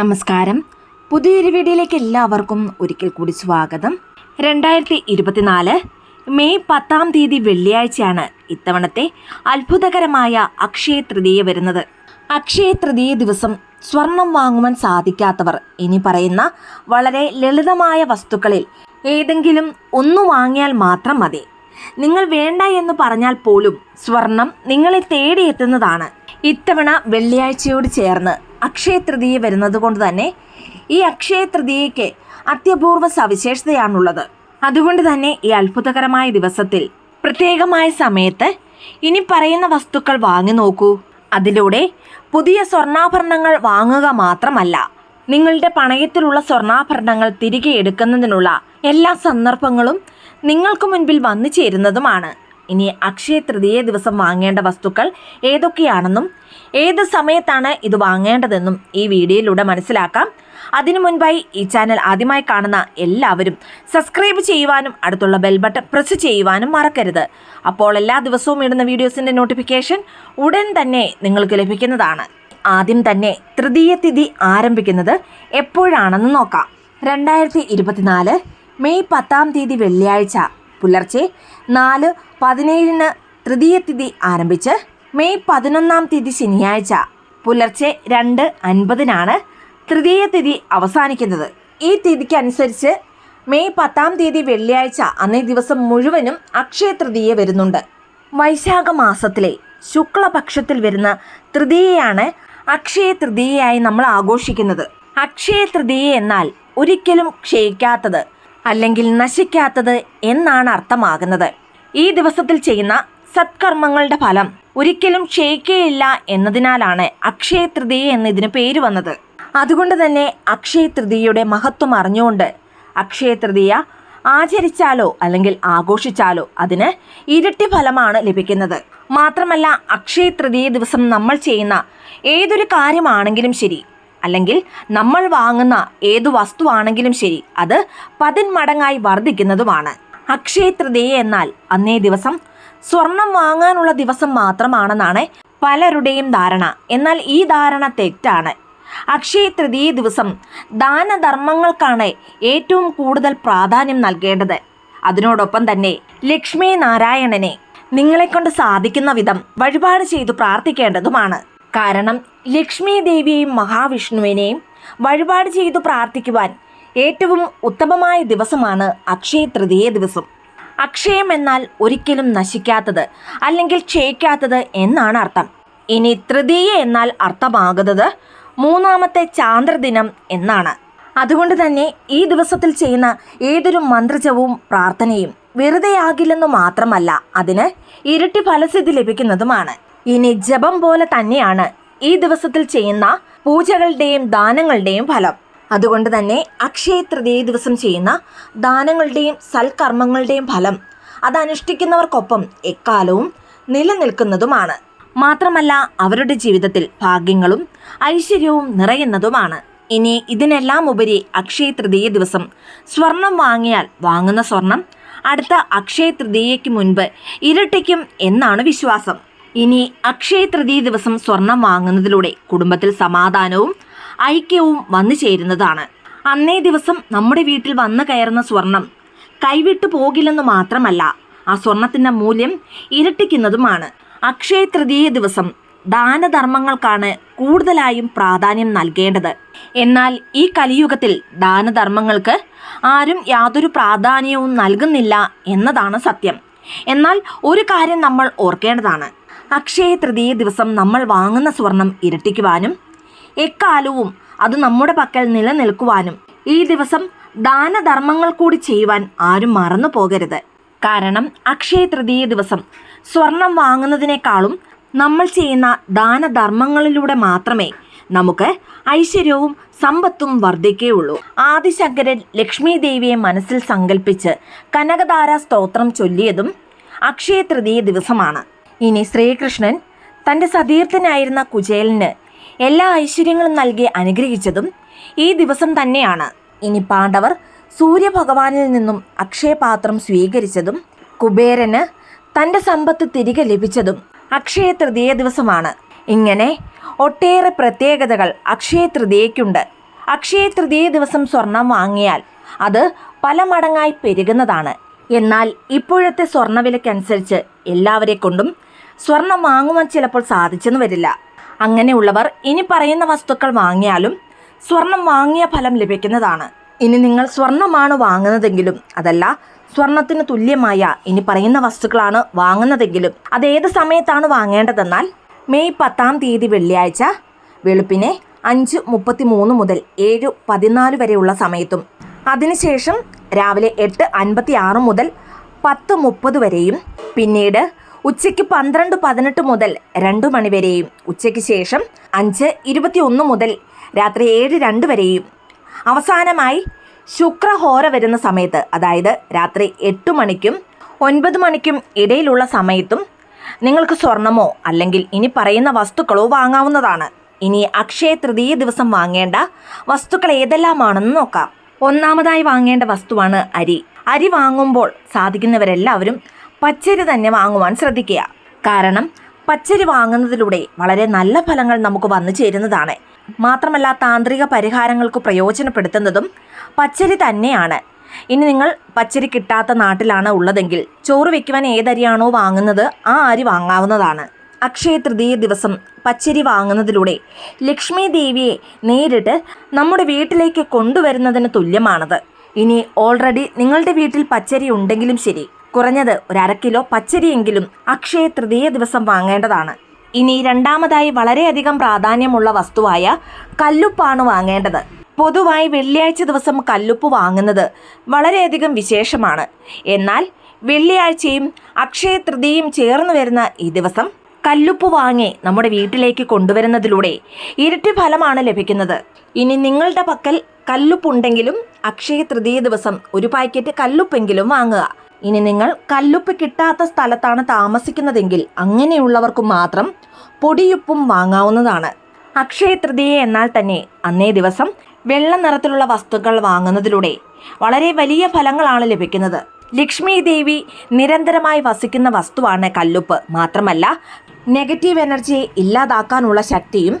നമസ്കാരം. പുതിയൊരു വീഡിയോയിലേക്ക് എല്ലാവർക്കും ഒരിക്കൽ കൂടി സ്വാഗതം. രണ്ടായിരത്തി ഇരുപത്തിനാല് മെയ് പത്താം തീയതി വെള്ളിയാഴ്ചയാണ് ഇത്തവണത്തെ അത്ഭുതകരമായ അക്ഷയ തൃതീയ വരുന്നത്. അക്ഷയ തൃതീയ ദിവസം സ്വർണം വാങ്ങുവാൻ സാധിക്കാത്തവർ ഇനി പറയുന്ന വളരെ ലളിതമായ വസ്തുക്കളിൽ ഏതെങ്കിലും ഒന്ന് വാങ്ങിയാൽ മാത്രം മതി. നിങ്ങൾ വേണ്ട എന്ന് പറഞ്ഞാൽ പോലും സ്വർണം നിങ്ങളെ തേടിയെത്തുന്നതാണ്. ഇത്തവണ വെള്ളിയാഴ്ചയോട് ചേർന്ന് അക്ഷയ തൃതീയ വരുന്നത് കൊണ്ട് തന്നെ ഈ അക്ഷയ തൃതീയയ്ക്ക് അത്യപൂർവ സവിശേഷതയാണുള്ളത്. അതുകൊണ്ട് തന്നെ ഈ അത്ഭുതകരമായ ദിവസത്തിൽ പ്രത്യേകമായ സമയത്ത് ഇനി പറയുന്ന വസ്തുക്കൾ വാങ്ങി നോക്കൂ. അതിലൂടെ പുതിയ സ്വർണാഭരണങ്ങൾ വാങ്ങുക മാത്രമല്ല നിങ്ങളുടെ പണയത്തിലുള്ള സ്വർണാഭരണങ്ങൾ തിരികെ എടുക്കുന്നതിനുള്ള എല്ലാ സന്ദർഭങ്ങളും നിങ്ങൾക്ക് മുൻപിൽ വന്നു ചേരുന്നതുമാണ്. ഇനി അക്ഷയ തൃതീയ ദിവസം വാങ്ങേണ്ട വസ്തുക്കൾ ഏതൊക്കെയാണെന്നും ഏത് സമയത്താണ് ഇത് വാങ്ങേണ്ടതെന്നും ഈ വീഡിയോയിലൂടെ മനസ്സിലാക്കാം. അതിനു മുൻപായി ഈ ചാനൽ ആദ്യമായി കാണുന്ന എല്ലാവരും സബ്സ്ക്രൈബ് ചെയ്യുവാനും അടുത്തുള്ള ബെൽ ബട്ടൺ പ്രസ് ചെയ്യുവാനും മറക്കരുത്. അപ്പോൾ എല്ലാ ദിവസവും ഇടുന്ന വീഡിയോസിന്റെ നോട്ടിഫിക്കേഷൻ ഉടൻ തന്നെ നിങ്ങൾക്ക് ലഭിക്കുന്നതാണ്. ആദ്യം തന്നെ തൃതീയ തിഥി ആരംഭിക്കുന്നത് എപ്പോഴാണെന്ന് നോക്കാം. രണ്ടായിരത്തി ഇരുപത്തിനാല് മെയ് പത്താം തീയതി വെള്ളിയാഴ്ച. പുലർച്ചെ നാല് പതിനേഴിന് തൃതീയ തിഥി ആരംഭിച്ച് മെയ് പതിനൊന്നാം തീയതി ശനിയാഴ്ച. പുലർച്ചെ രണ്ട് അൻപതിനാണ് തൃതീയ തിഥി അവസാനിക്കുന്നത്. ഈ തീയതിക്കനുസരിച്ച് മെയ് പത്താം തീയതി വെള്ളിയാഴ്ച അന്നേ ദിവസം മുഴുവനും അക്ഷയ തൃതീയ വരുന്നുണ്ട്. വൈശാഖ മാസത്തിലെ ശുക്ലപക്ഷത്തിൽ വരുന്ന തൃതീയയാണ് അക്ഷയ തൃതീയയായി നമ്മൾ ആഘോഷിക്കുന്നത്. അക്ഷയ തൃതീയ എന്നാൽ ഒരിക്കലും ക്ഷയിക്കാത്തത് അല്ലെങ്കിൽ നശിക്കാത്തത് എന്നാണ് അർത്ഥമാകുന്നത്. ഈ ദിവസത്തിൽ ചെയ്യുന്ന സത്കർമ്മങ്ങളുടെ ഫലം ഒരിക്കലും ക്ഷയിക്കുകയില്ല എന്നതിനാലാണ് അക്ഷയ തൃതീയ എന്നതിന് പേര് വന്നത്. അതുകൊണ്ട് തന്നെ അക്ഷയ തൃതീയയുടെ മഹത്വം അറിഞ്ഞുകൊണ്ട് അക്ഷയ തൃതീയ ആചരിച്ചാലോ അല്ലെങ്കിൽ ആഘോഷിച്ചാലോ അതിന് ഇരട്ടി ഫലമാണ് ലഭിക്കുന്നത്. മാത്രമല്ല അക്ഷയ തൃതീയ ദിവസം നമ്മൾ ചെയ്യുന്ന ഏതൊരു കാര്യമാണെങ്കിലും ശരി അല്ലെങ്കിൽ നമ്മൾ വാങ്ങുന്ന ഏതു വസ്തുവാണെങ്കിലും ശരി അത് പതിന്മടങ്ങായി വർദ്ധിക്കുന്നതുമാണ്. അക്ഷയ തൃതീയ എന്നാൽ അന്നേ ദിവസം സ്വർണം വാങ്ങാനുള്ള ദിവസം മാത്രമാണെന്നാണ് പലരുടെയും ധാരണ. എന്നാൽ ഈ ധാരണ തെറ്റാണ്. അക്ഷയ തൃതീയ ദിവസം ദാനധർമ്മങ്ങൾക്കാണ് ഏറ്റവും കൂടുതൽ പ്രാധാന്യം നൽകേണ്ടത്. അതിനോടൊപ്പം തന്നെ ലക്ഷ്മി നാരായണനെ നിങ്ങളെക്കൊണ്ട് സാധിക്കുന്ന വിധം വഴിപാട് ചെയ്തു പ്രാർത്ഥിക്കേണ്ടതുമാണ്. കാരണം ലക്ഷ്മി ദേവിയെയും മഹാവിഷ്ണുവിനെയും വഴിപാട് ചെയ്തു പ്രാർത്ഥിക്കുവാൻ ഏറ്റവും ഉത്തമമായ ദിവസമാണ് അക്ഷയ തൃതീയ ദിവസം. അക്ഷയം എന്നാൽ ഒരിക്കലും നശിക്കാത്തത് അല്ലെങ്കിൽ ക്ഷയിക്കാത്തത് എന്നാണ് അർത്ഥം. ഇനി തൃതീയ എന്നാൽ അർത്ഥമാകുന്നത് മൂന്നാമത്തെ ചാന്ദ്രദിനം എന്നാണ്. അതുകൊണ്ട് തന്നെ ഈ ദിവസത്തിൽ ചെയ്യുന്ന ഏതൊരു മന്ത്രജവും പ്രാർത്ഥനയും വെറുതെയാകില്ലെന്നു മാത്രമല്ല അതിന് ഇരട്ടി ഫലസിദ്ധി ലഭിക്കുന്നതുമാണ്. ഇനി ജപം പോലെ തന്നെയാണ് ഈ ദിവസത്തിൽ ചെയ്യുന്ന പൂജകളുടെയും ദാനങ്ങളുടെയും ഫലം. അതുകൊണ്ട് തന്നെ അക്ഷയ തൃതീയ ദിവസം ചെയ്യുന്ന ദാനങ്ങളുടെയും സൽക്കർമ്മങ്ങളുടെയും ഫലം. അതനുഷ്ഠിക്കുന്നവർക്കൊപ്പം എക്കാലവും നിലനിൽക്കുന്നതുമാണ്. മാത്രമല്ല അവരുടെ ജീവിതത്തിൽ ഭാഗ്യങ്ങളും ഐശ്വര്യവും നിറയുന്നതുമാണ്. ഇനി ഇതിനെല്ലാം ഉപരി അക്ഷയ തൃതീയ ദിവസം സ്വർണം വാങ്ങിയാൽ വാങ്ങുന്ന സ്വർണം അടുത്ത അക്ഷയ തൃതീയയ്ക്ക് മുൻപ് ഇരട്ടിക്കും എന്നാണ് വിശ്വാസം. ഇനി അക്ഷയ തൃതീയ ദിവസം സ്വർണം വാങ്ങുന്നതിലൂടെ കുടുംബത്തിൽ സമാധാനവും ഐക്യവും വന്നു ചേരുന്നതാണ്. അന്നേ ദിവസം നമ്മുടെ വീട്ടിൽ വന്നു കയറുന്ന സ്വർണം കൈവിട്ടു പോകില്ലെന്ന് മാത്രമല്ല ആ സ്വർണത്തിന്റെ മൂല്യം ഇരട്ടിക്കുന്നതുമാണ്. അക്ഷയ തൃതീയ ദിവസം ദാനധർമ്മങ്ങൾക്കാണ് കൂടുതലായും പ്രാധാന്യം നൽകേണ്ടത്. എന്നാൽ ഈ കലിയുഗത്തിൽ ദാനധർമ്മങ്ങൾക്ക് ആരും യാതൊരു പ്രാധാന്യവും നൽകുന്നില്ല എന്നതാണ് സത്യം. എന്നാൽ ഒരു കാര്യം നമ്മൾ ഓർക്കേണ്ടതാണ്. അക്ഷയ തൃതീയ ദിവസം നമ്മൾ വാങ്ങുന്ന സ്വർണം ഇരട്ടിക്കുവാനും എക്കാലവും അത് നമ്മുടെ പക്കൽ നിലനിൽക്കുവാനും ഈ ദിവസം ദാനധർമ്മങ്ങൾ കൂടി ചെയ്യുവാൻ ആരും മറന്നു പോകരുത്. കാരണം അക്ഷയ തൃതീയ ദിവസം സ്വർണം വാങ്ങുന്നതിനേക്കാളും നമ്മൾ ചെയ്യുന്ന ദാനധർമ്മങ്ങളിലൂടെ മാത്രമേ നമുക്ക് ഐശ്വര്യവും സമ്പത്തും വർദ്ധിക്കുകയുള്ളൂ. ആദിശങ്കരൻ ലക്ഷ്മി ദേവിയെ മനസ്സിൽ സങ്കല്പിച്ച് കനകധാര സ്തോത്രം ചൊല്ലിയതും അക്ഷയ തൃതീയ ദിവസമാണ്. ഇനി ശ്രീകൃഷ്ണൻ തന്റെ സതീർത്ഥനായിരുന്ന കുചേലന് എല്ലാ ഐശ്വര്യങ്ങളും നൽകി അനുഗ്രഹിച്ചതും ഈ ദിവസം തന്നെയാണ്. ഇനി പാണ്ഡവർ സൂര്യഭഗവാനിൽ നിന്നും അക്ഷയപാത്രം സ്വീകരിച്ചതും കുബേരന് തന്റെ സമ്പത്ത് തിരികെ ലഭിച്ചതും അക്ഷയ തൃതീയ ദിവസമാണ്. ഇങ്ങനെ ഒട്ടേറെ പ്രത്യേകതകൾ അക്ഷയ തൃതീയയ്ക്കുണ്ട്. അക്ഷയ തൃതീയ ദിവസം സ്വർണം വാങ്ങിയാൽ അത് പല മടങ്ങായി പെരുകുന്നതാണ്. എന്നാൽ ഇപ്പോഴത്തെ സ്വർണവിലക്കനുസരിച്ച് എല്ലാവരെ കൊണ്ടും സ്വർണം വാങ്ങുവാൻ ചിലപ്പോൾ സാധിച്ചെന്ന് വരില്ല. അങ്ങനെയുള്ളവർ ഇനി പറയുന്ന വസ്തുക്കൾ വാങ്ങിയാലും സ്വർണം വാങ്ങിയ ഫലം ലഭിക്കുന്നതാണ്. ഇനി നിങ്ങൾ സ്വർണമാണ് വാങ്ങുന്നതെങ്കിലും അതല്ല സ്വർണത്തിന് തുല്യമായ ഇനി പറയുന്ന വസ്തുക്കളാണ് വാങ്ങുന്നതെങ്കിലും അത് ഏത് സമയത്താണ് വാങ്ങേണ്ടതെന്നാൽ മെയ് പത്താം തീയതി വെള്ളിയാഴ്ച വെളുപ്പിനെ അഞ്ച് മുപ്പത്തി മൂന്ന് മുതൽ ഏഴ് പതിനാല് വരെയുള്ള സമയത്തും അതിനുശേഷം രാവിലെ എട്ട് അൻപത്തി ആറ് മുതൽ പത്ത് മുപ്പത് വരെയും പിന്നീട് ഉച്ചയ്ക്ക് പന്ത്രണ്ട് പതിനെട്ട് മുതൽ രണ്ട് മണിവരെയും ഉച്ചയ്ക്ക് ശേഷം അഞ്ച് ഇരുപത്തി ഒന്ന് മുതൽ രാത്രി ഏഴ് രണ്ട് വരെയും. അവസാനമായി ശുക്രഹോര വരുന്ന സമയത്ത് അതായത് രാത്രി എട്ട് മണിക്കും ഒൻപത് മണിക്കും ഇടയിലുള്ള സമയത്തും നിങ്ങൾക്ക് സ്വർണമോ അല്ലെങ്കിൽ ഇനി പറയുന്ന വസ്തുക്കളോ വാങ്ങാവുന്നതാണ്. ഇനി അക്ഷയ തൃതീയ ദിവസം വാങ്ങേണ്ട വസ്തുക്കൾ ഏതെല്ലാമാണെന്ന് നോക്കാം. ഒന്നാമതായി വാങ്ങേണ്ട വസ്തുവാണ് അരി. അരി വാങ്ങുമ്പോൾ സാധിക്കുന്നവരെല്ലാവരും പച്ചരി തന്നെ വാങ്ങുവാൻ ശ്രദ്ധിക്കുക. കാരണം പച്ചരി വാങ്ങുന്നതിലൂടെ വളരെ നല്ല ഫലങ്ങൾ നമുക്ക് വന്നു ചേരുന്നതാണ്. മാത്രമല്ല താന്ത്രിക പരിഹാരങ്ങൾക്ക് പ്രയോജനപ്പെടുത്തുന്നതും പച്ചരി തന്നെയാണ്. ഇനി നിങ്ങൾ പച്ചരി കിട്ടാത്ത നാട്ടിലാണ് ഉള്ളതെങ്കിൽ ചോറ് വെക്കുവാൻ ഏതരിയാണോ വാങ്ങുന്നത് ആ അരി വാങ്ങാവുന്നതാണ്. അക്ഷയ തൃതീയ ദിവസം പച്ചരി വാങ്ങുന്നതിലൂടെ ലക്ഷ്മി ദേവിയെ നേരിട്ട് നമ്മുടെ വീട്ടിലേക്ക് കൊണ്ടുവരുന്നതിന് തുല്യമാണത്. ഇനി ഓൾറെഡി നിങ്ങളുടെ വീട്ടിൽ പച്ചരി ഉണ്ടെങ്കിലും ശരി. കുറഞ്ഞത് ഒരു അര കിലോ പച്ചരിയെങ്കിലും അക്ഷയ തൃതീയ ദിവസം വാങ്ങേണ്ടതാണ്. ഇനി രണ്ടാമതായി വളരെയധികം പ്രാധാന്യമുള്ള വസ്തുവായ കല്ലുപ്പാണ് വാങ്ങേണ്ടത്. പൊതുവായി വെള്ളിയാഴ്ച ദിവസം കല്ലുപ്പ് വാങ്ങുന്നത് വളരെയധികം വിശേഷമാണ്. എന്നാൽ വെള്ളിയാഴ്ചയും അക്ഷയ തൃതീയയും ചേർന്ന് വരുന്ന ഈ ദിവസം കല്ലുപ്പ് വാങ്ങി നമ്മുടെ വീട്ടിലേക്ക് കൊണ്ടുവരുന്നതിലൂടെ ഇരട്ടി ഫലമാണ് ലഭിക്കുന്നത്. ഇനി നിങ്ങളുടെ പക്കൽ കല്ലുപ്പുണ്ടെങ്കിലും അക്ഷയ തൃതീയ ദിവസം ഒരു പാക്കറ്റ് കല്ലുപ്പെങ്കിലും വാങ്ങുക. ഇനി നിങ്ങൾ കല്ലുപ്പ് കിട്ടാത്ത സ്ഥലത്താണ് താമസിക്കുന്നതെങ്കിൽ അങ്ങനെയുള്ളവർക്ക് മാത്രം പൊടിയുപ്പും വാങ്ങാവുന്നതാണ്. അക്ഷയ തൃതീയ എന്നാൽ തന്നെ അന്നേ ദിവസം വെള്ള നിറത്തിലുള്ള വസ്തുക്കൾ വാങ്ങുന്നതിലൂടെ വളരെ വലിയ ഫലങ്ങളാണ് ലഭിക്കുന്നത്. ലക്ഷ്മി ദേവി നിരന്തരമായി വസിക്കുന്ന വസ്തുവാണ് കല്ലുപ്പ്. മാത്രമല്ല നെഗറ്റീവ് എനർജിയെ ഇല്ലാതാക്കാനുള്ള ശക്തിയും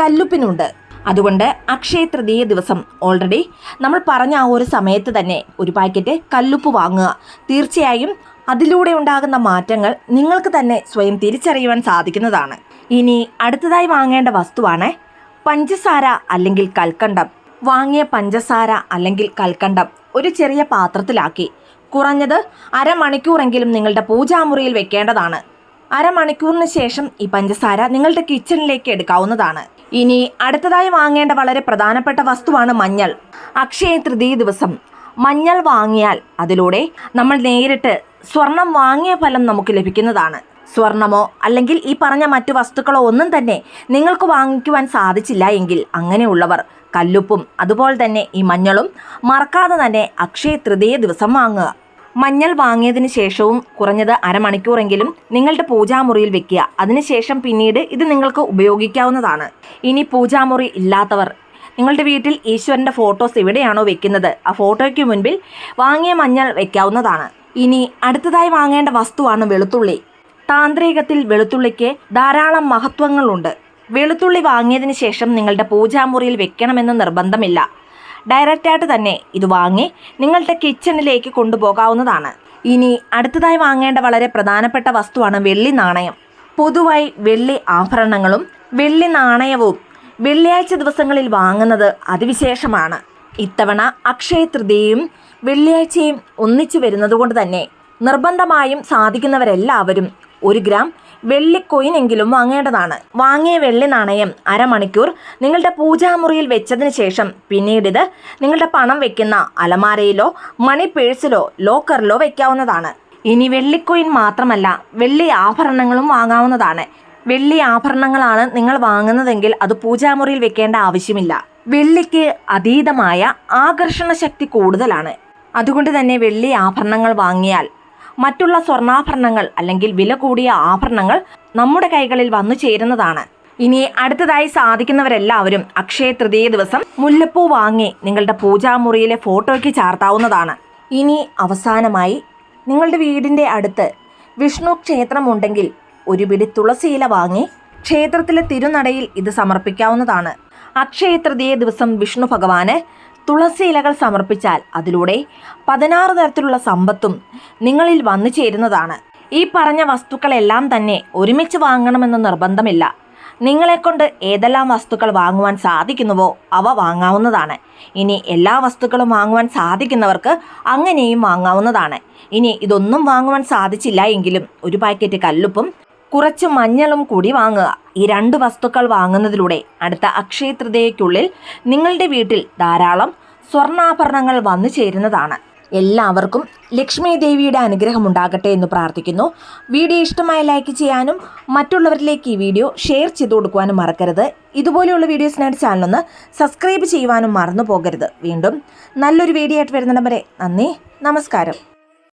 കല്ലുപ്പിനുണ്ട്. അതുകൊണ്ട് അക്ഷയ തൃതീയ ദിവസം ഓൾറെഡി നമ്മൾ പറഞ്ഞ ആ ഒരു സമയത്ത് തന്നെ ഒരു പാക്കറ്റ് കല്ലുപ്പ് വാങ്ങുക. തീർച്ചയായും അതിലൂടെ ഉണ്ടാകുന്ന മാറ്റങ്ങൾ നിങ്ങൾക്ക് തന്നെ സ്വയം തിരിച്ചറിയുവാൻ സാധിക്കുന്നതാണ്. ഇനി അടുത്തതായി വാങ്ങേണ്ട വസ്തുവാണ് പഞ്ചസാര അല്ലെങ്കിൽ കൽക്കണ്ടം. വാങ്ങിയ പഞ്ചസാര അല്ലെങ്കിൽ കൽക്കണ്ടം ഒരു ചെറിയ പാത്രത്തിലാക്കി. കുറഞ്ഞത് അരമണിക്കൂറെങ്കിലും നിങ്ങളുടെ പൂജാമുറിയിൽ വെക്കേണ്ടതാണ്. അരമണിക്കൂറിന് ശേഷം ഈ പഞ്ചസാര നിങ്ങളുടെ കിച്ചണിലേക്ക് എടുക്കാവുന്നതാണ്. ഇനി അടുത്തതായി വാങ്ങേണ്ട വളരെ പ്രധാനപ്പെട്ട വസ്തുവാണ് മഞ്ഞൾ. അക്ഷയ തൃതീയ ദിവസം. മഞ്ഞൾ വാങ്ങിയാൽ അതിലൂടെ നമ്മൾ നേരിട്ട് സ്വർണം വാങ്ങിയ ഫലം നമുക്ക് ലഭിക്കുന്നതാണ്. സ്വർണമോ അല്ലെങ്കിൽ ഈ പറഞ്ഞ മറ്റു വസ്തുക്കളോ ഒന്നും തന്നെ നിങ്ങൾക്ക് വാങ്ങിക്കുവാൻ സാധിച്ചില്ല എങ്കിൽ അങ്ങനെയുള്ളവർ കല്ലുപ്പും അതുപോലെ തന്നെ ഈ മഞ്ഞളും മറക്കാതെ തന്നെ അക്ഷയ തൃതീയ ദിവസം വാങ്ങുക. മഞ്ഞൾ വാങ്ങിയതിന് ശേഷവും കുറഞ്ഞത് അരമണിക്കൂറെങ്കിലും നിങ്ങളുടെ പൂജാമുറിയിൽ വെക്കുക. അതിനുശേഷം പിന്നീട് ഇത് നിങ്ങൾക്ക് ഉപയോഗിക്കാവുന്നതാണ്. ഇനി പൂജാമുറി ഇല്ലാത്തവർ നിങ്ങളുടെ വീട്ടിൽ ഈശ്വരന്റെ ഫോട്ടോസ് എവിടെയാണോ വെക്കുന്നത് ആ ഫോട്ടോയ്ക്ക് മുൻപിൽ വാങ്ങിയ മഞ്ഞൾ വെക്കാവുന്നതാണ്. ഇനി അടുത്തതായി വാങ്ങേണ്ട വസ്തുവാണ് വെളുത്തുള്ളി. താന്ത്രികത്തിൽ വെളുത്തുള്ളിക്ക് ധാരാളം മഹത്വങ്ങളുണ്ട്. വെളുത്തുള്ളി വാങ്ങിയതിന് ശേഷം നിങ്ങളുടെ പൂജാമുറിയിൽ വെക്കണമെന്ന് നിർബന്ധമില്ല. ഡയറക്റ്റായിട്ട് തന്നെ ഇത് വാങ്ങി നിങ്ങളുടെ കിച്ചണിലേക്ക് കൊണ്ടുപോകാവുന്നതാണ്. ഇനി അടുത്തതായി വാങ്ങേണ്ട വളരെ പ്രധാനപ്പെട്ട വസ്തുവാണ് വെള്ളി നാണയം. പൊതുവായി വെള്ളി ആഭരണങ്ങളും വെള്ളി നാണയവും വെള്ളിയാഴ്ച ദിവസങ്ങളിൽ വാങ്ങുന്നത് അതിവിശേഷമാണ്. ഇത്തവണ അക്ഷയ തൃതീയയും വെള്ളിയാഴ്ചയും ഒന്നിച്ചു വരുന്നതുകൊണ്ട് തന്നെ നിർബന്ധമായും സാധിക്കുന്നവരെല്ലാവരും ഒരു ഗ്രാം വെള്ളി കോയിനെങ്കിലും വാങ്ങേണ്ടതാണ്. വാങ്ങിയ വെള്ളി നാണയം അരമണിക്കൂർ നിങ്ങളുടെ പൂജാമുറിയിൽ വെച്ചതിന് ശേഷം പിന്നീട് ഇത് നിങ്ങളുടെ പണം വെക്കുന്ന അലമാരയിലോ മണി പേഴ്സിലോ ലോക്കറിലോ വെക്കാവുന്നതാണ്. ഇനി വെള്ളിക്കോയിൻ മാത്രമല്ല വെള്ളി ആഭരണങ്ങളും വാങ്ങാവുന്നതാണ്. വെള്ളി ആഭരണങ്ങളാണ് നിങ്ങൾ വാങ്ങുന്നതെങ്കിൽ അത് പൂജാമുറിയിൽ വെക്കേണ്ട ആവശ്യമില്ല. വെള്ളിക്ക് അതീതമായ ആകർഷണ ശക്തി കൂടുതലാണ്. അതുകൊണ്ട് തന്നെ വെള്ളി ആഭരണങ്ങൾ വാങ്ങിയാൽ മറ്റുള്ള സ്വർണാഭരണങ്ങൾ അല്ലെങ്കിൽ വില കൂടിയ ആഭരണങ്ങൾ നമ്മുടെ കൈകളിൽ വന്നു ചേരുന്നതാണ്. ഇനി അടുത്തതായി സാധിക്കുന്നവരെല്ലാവരും അക്ഷയ തൃതീയ ദിവസം മുല്ലപ്പൂ വാങ്ങി നിങ്ങളുടെ പൂജാമുറിയിലെ ഫോട്ടോയ്ക്ക് ചാർത്താവുന്നതാണ്. ഇനി അവസാനമായി നിങ്ങളുടെ വീടിന്റെ അടുത്ത് വിഷ്ണു ക്ഷേത്രമുണ്ടെങ്കിൽ ഒരു പിടി തുളസിയില വാങ്ങി ക്ഷേത്രത്തിലെ തിരുനടയിൽ ഇത് സമർപ്പിക്കാവുന്നതാണ്. അക്ഷയ തൃതീയ ദിവസം വിഷ്ണു ഭഗവാന് തുളസി ഇലകൾ സമർപ്പിച്ചാൽ അതിലൂടെ പതിനാറ് തരത്തിലുള്ള സമ്പത്തും നിങ്ങളിൽ വന്നു ചേരുന്നതാണ്. ഈ പറഞ്ഞ വസ്തുക്കളെല്ലാം തന്നെ ഒരുമിച്ച് വാങ്ങണമെന്ന് നിർബന്ധമില്ല. നിങ്ങളെക്കൊണ്ട് ഏതെല്ലാം വസ്തുക്കൾ വാങ്ങുവാൻ സാധിക്കുന്നുവോ അവ വാങ്ങാവുന്നതാണ്. ഇനി എല്ലാ വസ്തുക്കളും വാങ്ങുവാൻ സാധിക്കുന്നവർക്ക് അങ്ങനെയും വാങ്ങാവുന്നതാണ്. ഇനി ഇതൊന്നും വാങ്ങുവാൻ സാധിച്ചില്ല എങ്കിലും ഒരു പാക്കറ്റ് കല്ലുപ്പും കുറച്ച് മഞ്ഞളും കൂടി വാങ്ങുക. ഈ രണ്ട് വസ്തുക്കൾ വാങ്ങുന്നതിലൂടെ അടുത്ത അക്ഷയ നിങ്ങളുടെ വീട്ടിൽ ധാരാളം സ്വർണാഭരണങ്ങൾ വന്നു ചേരുന്നതാണ്. എല്ലാവർക്കും ലക്ഷ്മി ദേവിയുടെ അനുഗ്രഹം ഉണ്ടാകട്ടെ എന്ന് പ്രാർത്ഥിക്കുന്നു. വീഡിയോ ഇഷ്ടമായ ലൈക്ക് ചെയ്യാനും മറ്റുള്ളവരിലേക്ക് ഈ വീഡിയോ ഷെയർ ചെയ്തു കൊടുക്കുവാനും മറക്കരുത്. ഇതുപോലെയുള്ള വീഡിയോസിനായിട്ട് ചാനലൊന്ന് സബ്സ്ക്രൈബ് ചെയ്യുവാനും മറന്നു പോകരുത്. വീണ്ടും നല്ലൊരു വീഡിയോ ആയിട്ട് വരുന്നിടം വരെ നന്ദി. നമസ്കാരം.